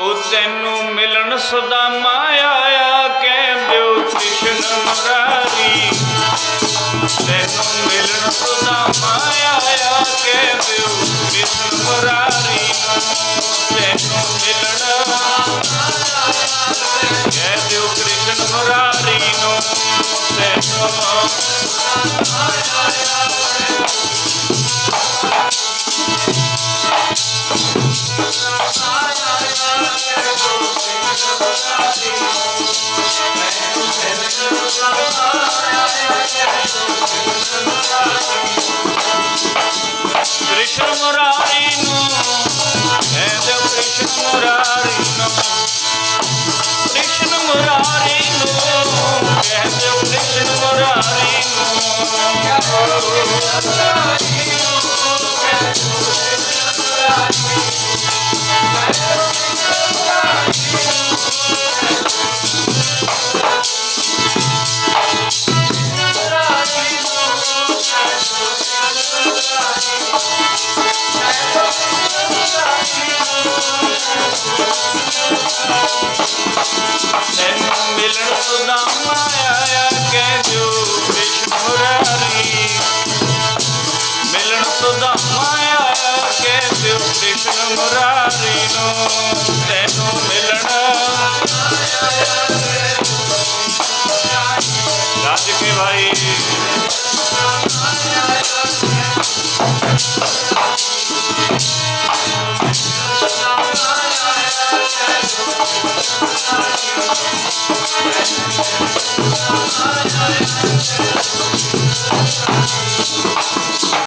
ਉਹ ਤੈਨੂੰ ਮਿਲਣ ਸਦਾ ਮਾਇਆ ਕਹਿੰਦਿਓ ਕ੍ਰਿਸ਼ਨ ਮੁਰਾਰੀ। ਤੈਨੂੰ ਮਿਲਣ ਸਦਾ ਮਾਇਆ ਕਹਿੰਦਿਓ ਕ੍ਰਿਸ਼ਨ ਮੁਰਾਰੀ। ਤੈਨੂੰ ਮਿਲਣ ਕਹਿੰਦਿਓ ਕ੍ਰਿਸ਼ਨ ਮੁਰਾਰੀ ਨੂੰ ਤੈਨੂੰ ਕ੍ਰਿਸ਼ਨ কৃষ্ণ মুরারি নব কৃষ্ণ মুরারি নব কৃষ্ণ মুরারি নব কৃষ্ণ মুরারি নব ਤੈਨੂੰ ਮਿਲਣ ਸਦਾ ਮਾਇਆ ਕਹਿੰਦਿਓ ਕ੍ਰਿਸ਼ਨ ਮੁਰਾਰੀ ਮਿਲਣ ਸਦਾ ਮਾਇਆ ਕਹਿੰਦਿਓ ਕ੍ਰਿਸ਼ਨ ਮੁਰਾਰੀ ਨੂੰ